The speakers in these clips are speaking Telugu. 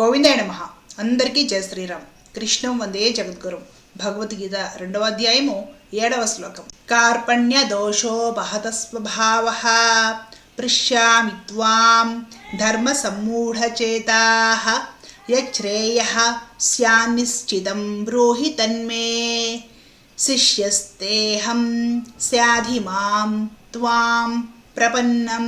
గోవిందాయ నమ. అందరికీ జయ శ్రీరామ్. కృష్ణం వందే జగద్గురు. భగవద్గీత రెండవ అధ్యాయము ఏడవ శ్లోకం. కార్పణ్య దోషో బహత స్వభావ పృశ్యామి త్వాం ధర్మ సమ్మూఢచేతా యశ్రేయ స్యాన్నిశ్చితం బ్రూహి తన్మే. శిష్యస్తేహం స్యాధి మాం త్వాం ప్రపన్నం.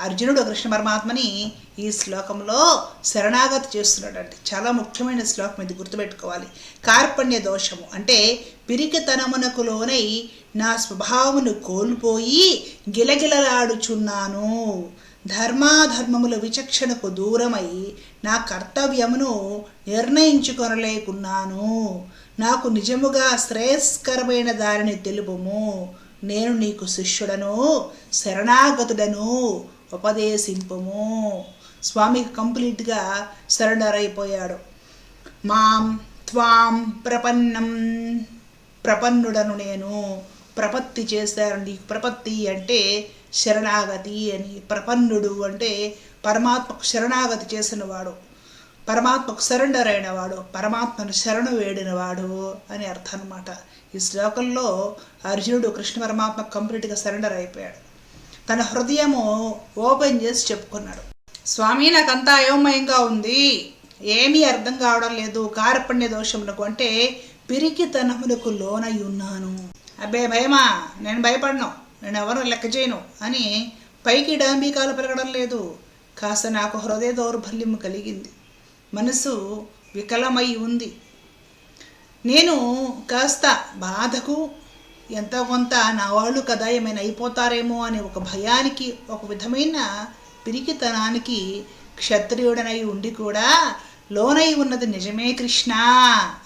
అర్జునుడు కృష్ణ పరమాత్మని ఈ శ్లోకంలో శరణాగతి చేస్తున్నాడంటే. చాలా ముఖ్యమైన శ్లోకం ఇది గుర్తుపెట్టుకోవాలి. కార్పణ్య దోషము అంటే పిరికితనమునకు లోనై నా స్వభావమును కోల్పోయి గిలగిలలాడుచున్నాను. ధర్మాధర్మముల విచక్షణకు దూరమై నా కర్తవ్యమును నిర్ణయించుకొనలేకున్నాను. నాకు నిజముగా శ్రేయస్కరమైన దారిని తెలుపుము. నేను నీకు శిష్యుడను శరణాగతుడను ఉపదేశింపము. స్వామికి కంప్లీట్గా సరెండర్ అయిపోయాడు మాం త్వాం ప్రపన్నం ప్రపన్నుడను నేను ప్రపత్తి చేశారు నీకు ప్రపత్తి అంటే శరణాగతి అని. ప్రపన్నుడు అంటే పరమాత్మకు శరణాగతి చేసినవాడు. పరమాత్మకు సరెండర్ అయినవాడు. పరమాత్మను శరణు వేడినవాడు అని అర్థం అనమాట ఈ శ్లోకంలో అర్జునుడు కృష్ణ పరమాత్మ కంప్లీట్గా సరెండర్ అయిపోయాడు తన హృదయము ఓపెన్ చేసి చెప్పుకున్నాడు. స్వామి నాకంతా అయోమయంగా ఉంది. ఏమీ అర్థం కావడం లేదు. కార్పణ్య దోషములకు అంటే పిరికితనములకు లోనై ఉన్నాను. అబ్బే భయమా? నేను భయపడను. నేను ఎవరు లెక్క చేయను? అని పైకి డాంబికాలు పెరగడం లేదు. కాస్త నాకు హృదయ దౌర్బల్యం కలిగింది. మనసు వికలమై ఉంది. నేను కాస్త బాధకు ఎంత కొంత నా వాళ్ళు కదా ఏమైనా అయిపోతారేమో అనే ఒక భయానికి ఒక విధమైన పిరికితనానికి క్షత్రియుడనై ఉండి కూడా లోనై ఉన్నది నిజమే కృష్ణ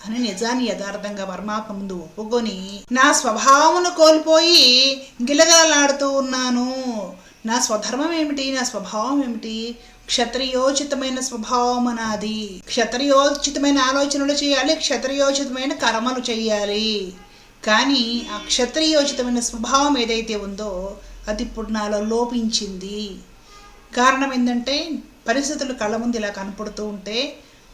అని నిజాన్ని యథార్థంగా పరమాత్మ ముందు ఒప్పుకొని నా స్వభావమును కోల్పోయి గిలగలలాడుతూ ఉన్నాను. నా స్వధర్మం ఏమిటి? నా స్వభావం ఏమిటి? క్షత్రియోచితమైన స్వభావం నాది క్షత్రియోచితమైన ఆలోచనలు చేయాలి క్షత్రియోచితమైన కర్మలు చేయాలి. కానీ ఆ క్షత్రియోచితమైన స్వభావం ఏదైతే ఉందో అది ఇప్పుడు నాలో లోపించింది. కారణం ఏంటంటే పరిస్థితులు కళ్ళ ముందు ఇలా కనపడుతూ ఉంటే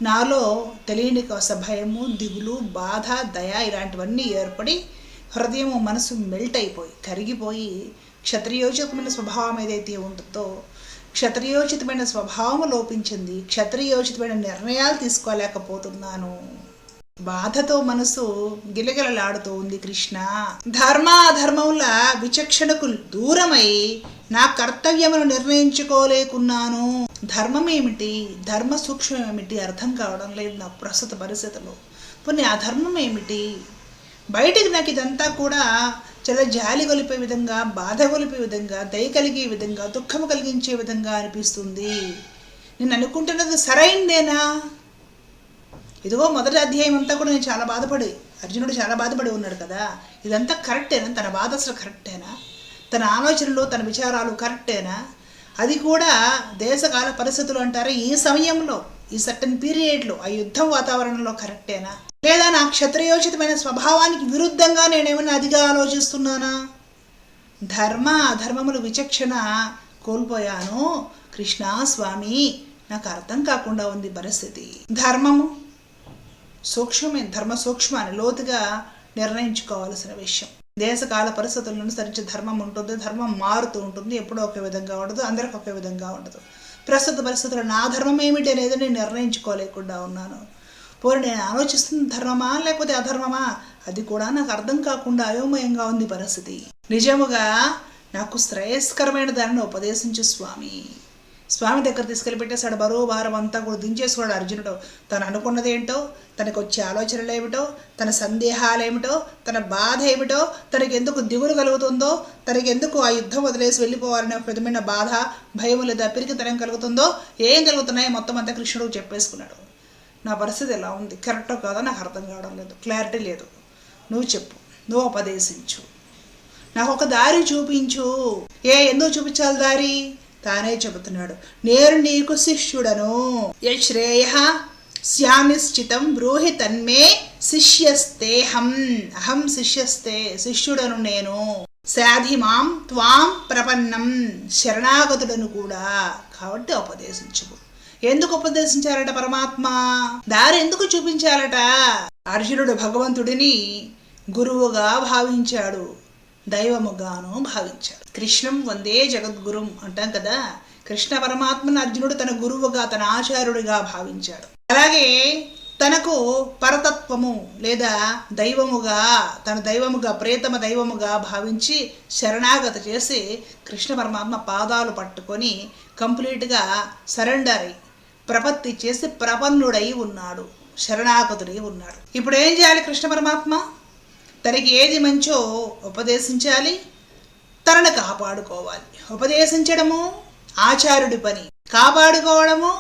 నాలో తెలియని కోస భయము దిగులు బాధ దయ ఇలాంటివన్నీ ఏర్పడి హృదయం మనసు మెల్ట్ అయిపోయి కరిగిపోయి క్షత్రియోచితమైన స్వభావం ఏదైతే ఉంటుందో క్షత్రియోచితమైన స్వభావం లోపించింది. క్షత్రియోచితమైన నిర్ణయాలు తీసుకోలేకపోతున్నాను. బాధతో మనసు గిలగిలలాడుతూ ఉంది కృష్ణ. ధర్మాధర్మముల విచక్షణకు దూరమై నా కర్తవ్యమును నిర్ణయించుకోలేకున్నాను. ధర్మం ఏమిటి ధర్మ సూక్ష్మం ఏమిటి అర్థం కావడం లేదు నా ప్రస్తుత పరిస్థితులు పోనీ అధర్మం ఏమిటి బయటికి నాకు ఇదంతా కూడా చాలా జాలి కొలిపే విధంగా బాధ కొలిపే విధంగా దయ కలిగే విధంగా దుఃఖం కలిగించే విధంగా అనిపిస్తుంది. నేను అనుకుంటున్నది సరైందేనా? ఇదిగో మొదటి అధ్యాయం అంతా కూడా నేను చాలా బాధపడి అర్జునుడు చాలా బాధపడి ఉన్నాడు కదా. ఇదంతా కరెక్టేనా? తన బాధ అసలు కరెక్టేనా? తన ఆలోచనలు తన విచారాలు కరెక్టేనా? అది కూడా దేశకాల పరిస్థితులు అంటారా? ఈ సమయంలో ఈ సర్టన్ పీరియడ్లో ఆ యుద్ధం వాతావరణంలో కరెక్టేనా? లేదా నా క్షత్రయోచితమైన స్వభావానికి విరుద్ధంగా నేనేమైనా అదిగా ఆలోచిస్తున్నానా? ధర్మ అధర్మములు విచక్షణ కోల్పోయాను. కృష్ణ స్వామి నాకు అర్థం కాకుండా ఉంది పరిస్థితి. ధర్మము సూక్ష్మమైన ధర్మ సూక్ష్మాన్ని లోతుగా నిర్ణయించుకోవాల్సిన విషయం. దేశకాల పరిస్థితులను అనుసరించి ధర్మం ఉంటుంది ధర్మం మారుతూ ఉంటుంది ఎప్పుడో ఒకే విధంగా ఉండదు అందరికి ఒకే విధంగా ఉండదు. ప్రస్తుత పరిస్థితుల్లో నా ధర్మం ఏమిటి అనేది నేను నిర్ణయించుకోలేకుండా ఉన్నాను. పోనీ నేను ఆలోచిస్తున్న ధర్మమా లేకపోతే అధర్మమా? అది కూడా నాకు అర్థం కాకుండా అయోమయంగా ఉంది పరిస్థితి. నిజముగా నాకు శ్రేయస్కరమైన దానిని ఉపదేశించు స్వామి. స్వామి దగ్గర తీసుకెళ్ళి పెట్టేశాడు బరువు భారం అంతా కూడా దించేసుకున్నాడు అర్జునుడు. తను అనుకున్నది ఏంటో తనకు వచ్చే ఆలోచనలు ఏమిటో తన సందేహాలు ఏమిటో తన బాధ ఏమిటో తనకి ఎందుకు దిగులు కలుగుతుందో తనకి ఎందుకు ఆ యుద్ధం వదిలేసి వెళ్ళిపోవాలనే విధమైన బాధ భయం లేదా పిరికితనం కలుగుతుందో ఏం కలుగుతున్నాయో మొత్తం అంతా కృష్ణుడు చెప్పేసుకున్నాడు. నా పరిస్థితి ఎలా ఉంది? కరెక్టో కాదో నాకు అర్థం కావడం లేదు. క్లారిటీ లేదు. నువ్వు చెప్పు. నువ్వు ఉపదేశించు. నాకు ఒక దారి చూపించు. ఏ ఎందుకు చూపించాలి దారి? తానే చెబుతున్నాడు. నేను నీకు శిష్యుడను. ఏ శ్రేయ శ్యామిశ్చితం బ్రూహి తన్మే శిష్యస్తేహం. అహం శిష్యస్తే శిష్యుడను నేను. శాధి మాం త్వాం ప్రపన్నం. శరణాగతుడను కూడా. కాబట్టి ఉపదేశించుకు ఎందుకు ఉపదేశించారట పరమాత్మ? దారి ఎందుకు చూపించారట? అర్జునుడు భగవంతుడిని గురువుగా భావించాడు. దైవముగాను భావించాడు కృష్ణం వందే జగద్గురుం అంటాం కదా? కృష్ణ పరమాత్మను అర్జునుడు తన గురువుగా తన ఆచార్యుడిగా భావించాడు. అలాగే తనకు పరతత్వము లేదా దైవముగా తన దైవముగా ప్రేతమ దైవముగా భావించి శరణాగత చేసి కృష్ణ పరమాత్మ పాదాలు పట్టుకొని కంప్లీట్గా సరెండర్ అయి ప్రపత్తి చేసి ప్రపన్నుడై ఉన్నాడు శరణాగతుడై ఉన్నాడు. ఇప్పుడు ఏం చేయాలి కృష్ణ పరమాత్మ? తనకి ఏది మంచో ఉపదేశించాలి తనను కాపాడుకోవాలి. ఉపదేశించడము ఆచారుడి పని కాపాడుకోవడము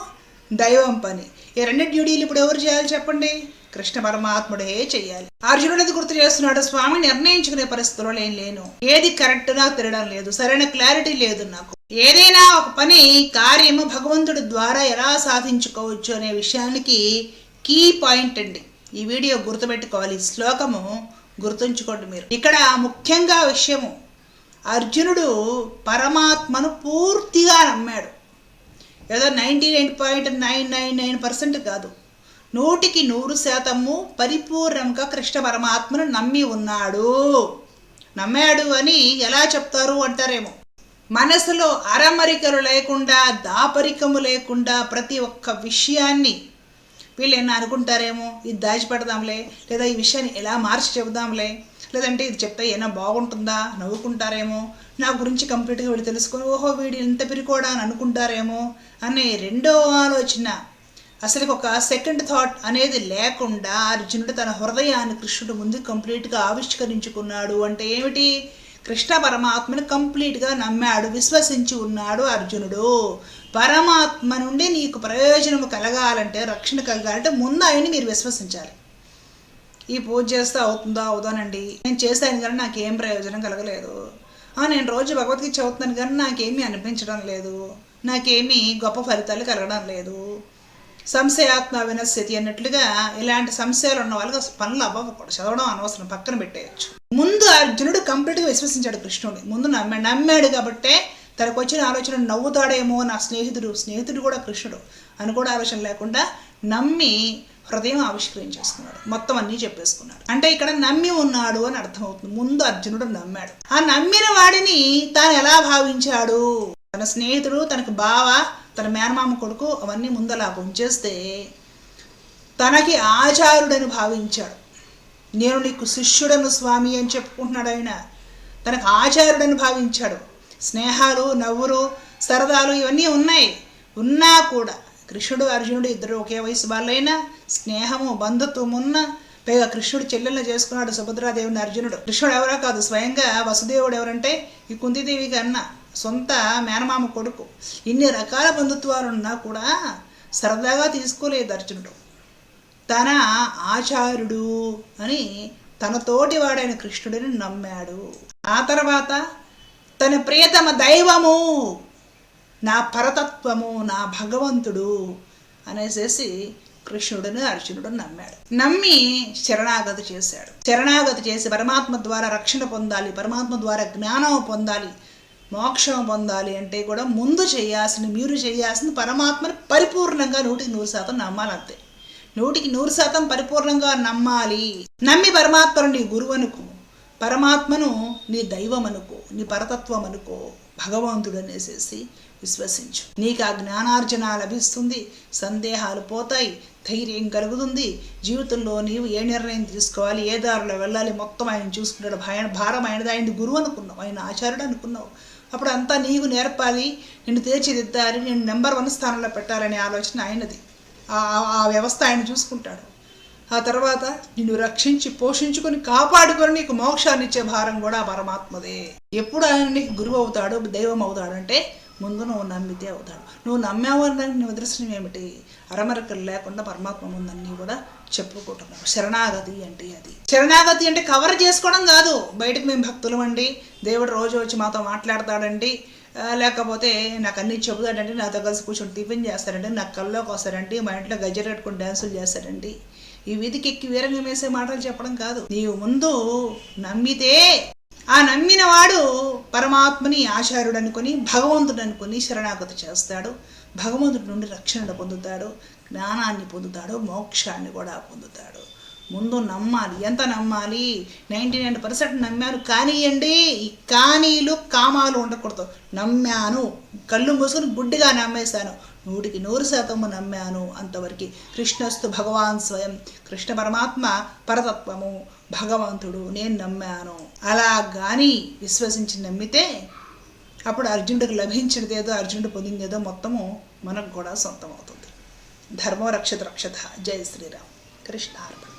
దైవం పని. ఈ రెండు డ్యూటీలు ఇప్పుడు ఎవరు చేయాలి చెప్పండి? కృష్ణ పరమాత్ముడే చెయ్యాలి అర్జునుడిది గుర్తు చేస్తున్నాడు? స్వామి నిర్ణయించుకునే పరిస్థితుల్లో నేను లేను. ఏది కరెక్ట్ నాకు తిరగడం లేదు. సరైన క్లారిటీ లేదు నాకు. ఏదైనా ఒక పని కార్యము భగవంతుడి ద్వారా ఎలా సాధించుకోవచ్చు అనే విషయానికి కీ పాయింట్ అండి. ఈ వీడియో గుర్తుపెట్టుకోవాలి. శ్లోకము గుర్తుంచుకోండి మీరు. ఇక్కడ ముఖ్యంగా విషయము అర్జునుడు పరమాత్మను పూర్తిగా నమ్మాడు. ఏదో ninety nine point nine nine nine percent కాదు. నూటికి నూరు శాతము పరిపూర్ణంగా కృష్ణ పరమాత్మను నమ్మి ఉన్నాడు. నమ్మాడు అని ఎలా చెప్తారు అంటారేమో. మనసులో అరమరికలు లేకుండా దాపరికము లేకుండా ప్రతి ఒక్క విషయాన్ని వీళ్ళు ఏమన్నా అనుకుంటారేమో ఇది దాచిపెడదాంలే లేదా ఈ విషయాన్ని ఎలా మార్చి చెబుదాంలే లేదంటే ఇది చెప్తే ఏమైనా బాగుంటుందా నవ్వుకుంటారేమో నా గురించి కంప్లీట్గా వీళ్ళు తెలుసుకొని ఓహో వీడు ఇంత పిరికోడా అని అనుకుంటారేమో అనే రెండో ఆలోచన. అసలు ఒక సెకండ్ థాట్ అనేది లేకుండా అర్జునుడు తన హృదయాన్ని కృష్ణుడు ముందు కంప్లీట్గా ఆవిష్కరించుకున్నాడు అంటే ఏమిటి? కృష్ణ పరమాత్మను కంప్లీట్గా నమ్మాడు విశ్వసించి ఉన్నాడు అర్జునుడు. పరమాత్మ నుండి నీకు ప్రయోజనము కలగాలంటే రక్షణ కలగాలంటే ముందు ఆయన్ని మీరు విశ్వసించాలి. ఈ పూజ చేస్తే అవుతుందా అవుదానండి నేను చేశాను కానీ నాకు ఏం ప్రయోజనం కలగలేదు. ఆ, నేను రోజు భగవద్గీత చదువుతున్నాను కానీ నాకేమీ అనిపించడం లేదు. నాకేమీ గొప్ప ఫలితాలు కలగడం లేదు. సంశయాత్మ వినస్థితి అన్నట్లుగా ఇలాంటి సంశయాలు ఉన్న వాళ్ళకి పనులు అవ్వకూడదు. చదవడం అనవసరం పక్కన పెట్టేయచ్చు. ముందు అర్జునుడు కంప్లీట్గా విశ్వసించాడు కృష్ణుడిని. ముందు నమ్మాడు. నమ్మాడు కాబట్టే తనకు వచ్చిన ఆలోచన నవ్వుతాడేమో నా స్నేహితుడు స్నేహితుడు కూడా కృష్ణుడు అని కూడా ఆలోచన లేకుండా నమ్మి హృదయం ఆవిష్కరించేసుకున్నాడు. మొత్తం అన్నీ చెప్పేసుకున్నాడు. అంటే ఇక్కడ నమ్మి ఉన్నాడు అని అర్థమవుతుంది. ముందు అర్జునుడు నమ్మాడు. ఆ నమ్మిన వాడిని తాను ఎలా భావించాడు? తన స్నేహితుడు తనకు బావ తన మేనమామ కొడుకు అవన్నీ ముందలా ఉంచేస్తే తనకి ఆచారుడని భావించాడు. నేను నీకు శిష్యుడను స్వామి అని చెప్పుకుంటున్నాడు ఆయన. తనకు ఆచారుడని భావించాడు. స్నేహాలు నవ్వులు సరదాలు ఇవన్నీ ఉన్నాయి. ఉన్నా కూడా కృష్ణుడు అర్జునుడు ఇద్దరు ఒకే వయసు వాళ్ళైనా స్నేహము బంధుత్వం ఉన్న పైగా కృష్ణుడు చెల్లెలను చేసుకున్నాడు సుభద్రాదేవిని అర్జునుడు. కృష్ణుడు ఎవరో కాదు స్వయంగా వసుదేవుడు ఎవరంటే ఈ కుంతిదేవికి అన్న సొంత మేనమామ కొడుకు. ఇన్ని రకాల బంధుత్వాలు ఉన్నా కూడా సరదాగా తీసుకోలేదు అర్జునుడు. తన ఆచార్యుడు అని తన తోటి వాడైన కృష్ణుడిని నమ్మాడు. ఆ తర్వాత తన ప్రియతమ దైవము నా పరతత్వము నా భగవంతుడు అనేసేసి కృష్ణుడిని అర్జునుడు నమ్మాడు. నమ్మి శరణాగతి చేశాడు. శరణాగతి చేసి పరమాత్మ ద్వారా రక్షణ పొందాలి పరమాత్మ ద్వారా జ్ఞానం పొందాలి మోక్షం పొందాలి అంటే కూడా ముందు చేయాల్సింది మీరు చేయాల్సింది పరమాత్మను పరిపూర్ణంగా నూటికి నూరు శాతం నమ్మాలంతే నూటికి నూరు శాతం పరిపూర్ణంగా నమ్మాలి. నమ్మి పరమాత్మను నీ గురువు అనుకో పరమాత్మను నీ దైవం అనుకో నీ పరతత్వం అనుకో భగవంతుడు అనేసేసి విశ్వసించు. నీకు ఆ జ్ఞానార్జన లభిస్తుంది సందేహాలు పోతాయి ధైర్యం కలుగుతుంది. జీవితంలో నీవు ఏ నిర్ణయం తీసుకోవాలి ఏ దారిలో వెళ్ళాలి మొత్తం ఆయన చూసుకుంటాడు భయ భారం ఆయనది ఆయన గురువు అనుకున్నావు ఆయన ఆచార్యుడు అనుకున్నావు. అప్పుడు అంతా నీకు నేర్పాలి నిన్ను తీర్చిదిద్దాలి నేను నెంబర్ వన్ స్థానంలో పెట్టాలనే ఆలోచన ఆయనది. ఆ- ఆ వ్యవస్థ ఆయన చూసుకుంటాడు. ఆ తర్వాత నిన్ను రక్షించి పోషించుకొని కాపాడుకొని నీకు మోక్షాన్ని ఇచ్చే భారం కూడా పరమాత్మదే. ఎప్పుడు ఆయన నీకు గురువు అవుతాడు దైవం అవుతాడంటే ముందు నువ్వు నమ్మితే అవుతాడు. నువ్వు నమ్మావు నీ నిదర్శనం ఏమిటి? అరమరకలు లేకుండా పరమాత్మ ఉందని కూడా చెప్పుకుంటున్నావు శరణాగతి అంటే అది. శరణాగతి అంటే కవర్ చేసుకోవడం కాదు. బయటకు మేము భక్తులం అండి. దేవుడు రోజు వచ్చి మాతో మాట్లాడతాడండి. లేకపోతే నాకు అన్ని చెబుతాడండి. నాతో కలిసి కూర్చొని టిఫిన్ చేస్తాడండి. నాకు కల్లోకి వస్తాడండి. మా ఇంట్లో గజ్జలు కట్టుకుని డ్యాన్సులు చేస్తాడండి. ఈ వీధికెక్కి వీరంగం వేసే మాటలు చెప్పడం కాదు. నీవు ముందు నమ్మితే ఆ నమ్మిన వాడు పరమాత్మని ఆచార్యుడు అనుకొని భగవంతుడు అనుకుని శరణాగతి చేస్తాడు. భగవంతుడి నుండి రక్షణ పొందుతాడు జ్ఞానాన్ని పొందుతాడు మోక్షాన్ని కూడా పొందుతాడు. ముందు నమ్మాలి. ఎంత నమ్మాలి? నైంటీ నైన్ పర్సెంట్ నమ్మాను. కానివ్వండి ఈ కానీలు కామాలు ఉండకూడదు. నమ్మాను. కళ్ళు మూసుకుని గుడ్డిగా నమ్మేశాను. నూటికి నూరు శాతము నమ్మాను అంతవరకు. కృష్ణస్తు భగవాన్ స్వయం. కృష్ణ పరమాత్మ పరతత్వము. భగవంతుడు నేను నమ్మాను. అలా కానీ విశ్వసించి నమ్మితే అప్పుడు అర్జునుడికి లభించినదేదో అర్జునుడు పొందిందేదో మొత్తము మనకు కూడా సొంతం అవుతుంది ధర్మో రక్షత రక్షత. జయ శ్రీరామ్. కృష్ణార్పణ.